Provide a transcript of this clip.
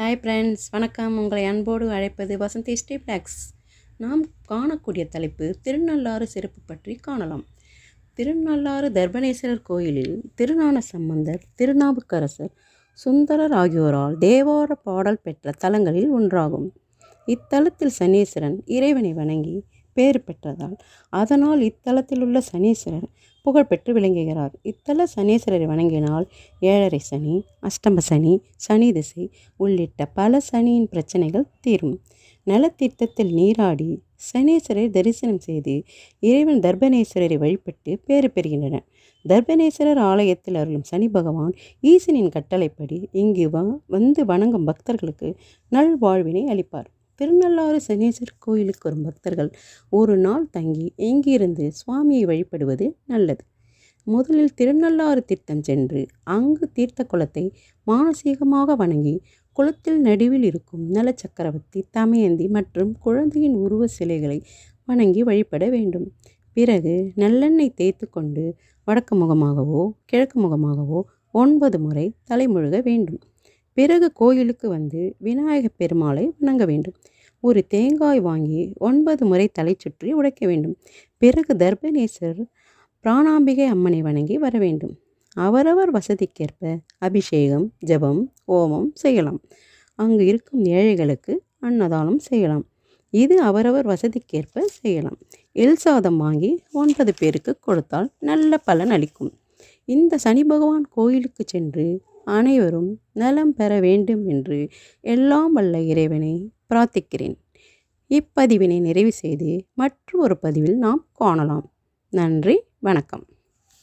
Hi friends வணக்கம். உங்களை அன்போடு அழைப்பது வசந்தி ஸ்டீப்ளாக்ஸ். நாம் காணக்கூடிய தலைப்பு திருநள்ளாறு சிறப்பு பற்றி காணலாம். திருநள்ளாறு தர்பணேஸ்வரர் கோயிலில் திருஞான சம்பந்தர் திருநாவுக்கரசர் சுந்தரர் ஆகியோரால் தேவார பாடல் பெற்ற தலங்களில் ஒன்றாகும். இத்தலத்தில் சனீஸ்வரன் இறைவனை வணங்கி பேறு பெற்றதால். அதனால் இத்தலத்தில் உள்ள சனீஸ்வரர் புகழ்பெற்று விளங்குகிறார். இத்தல சனீஸ்வரரை வணங்கினால் ஏழரை சனி அஷ்டம சனி சனி திசை உள்ளிட்ட பல சனியின் பிரச்சனைகள் தீரும். நலத்தீர்த்தத்தில் நீராடி சனீஸ்வரரை தரிசனம் செய்து இறைவன் தர்பனேஸ்வரரை வழிபட்டு பேறு பெறுகின்றனர். தர்பனேஸ்வரர் ஆலயத்தில் அருளும் சனி பகவான் ஈசனின் கட்டளைப்படி இங்கு வ வந்து வணங்கும் பக்தர்களுக்கு நல்வாழ்வினை அளிப்பார். திருநள்ளாறு சனீஸ்வரர் கோயிலுக்கு வரும் பக்தர்கள் ஒரு நாள் தங்கி இங்கிருந்து சுவாமியை வழிபடுவது நல்லது. முதலில் திருநள்ளாறு தீர்த்தம் சென்று அங்கு தீர்த்த குளத்தை மானசீகமாக வணங்கி குளத்தில் நடுவில் இருக்கும் நலச்சக்கரவர்த்தி தமயந்தி மற்றும் குழந்தையின் உருவ சிலைகளை வணங்கி வழிபட வேண்டும். பிறகு நல்லெண்ணெய் தேய்த்து கொண்டு வடக்கு முகமாகவோ கிழக்கு முகமாகவோ ஒன்பது முறை தலைமுழுக வேண்டும். பிறகு கோயிலுக்கு வந்து விநாயகப் பெருமாளை வணங்க வேண்டும். ஒரு தேங்காய் வாங்கி ஒன்பது முறை தலை சுற்றி உடைக்க வேண்டும். பிறகு தர்பணேஸ்வரர் பிராணாம்பிகை அம்மனை வணங்கி வர வேண்டும். அவரவர் வசதிக்கேற்ப அபிஷேகம் ஜபம் ஓமம் செய்யலாம். அங்கு இருக்கும் ஏழைகளுக்கு அன்னதானம் செய்யலாம். இது அவரவர் வசதிக்கேற்ப செய்யலாம். எல் சாதம் வாங்கி ஒன்பது பேருக்கு கொடுத்தால் நல்ல பலன் அளிக்கும். இந்த சனி பகவான் கோயிலுக்கு சென்று அனைவரும் நலம் பெற வேண்டும் என்று எல்லாம் வல்ல இறைவனை பிரார்த்திக்கிறேன். இப்பதிவினை நிறைவு செய்து மற்றொரு பதிவில் நாம் காணலாம். நன்றி வணக்கம்.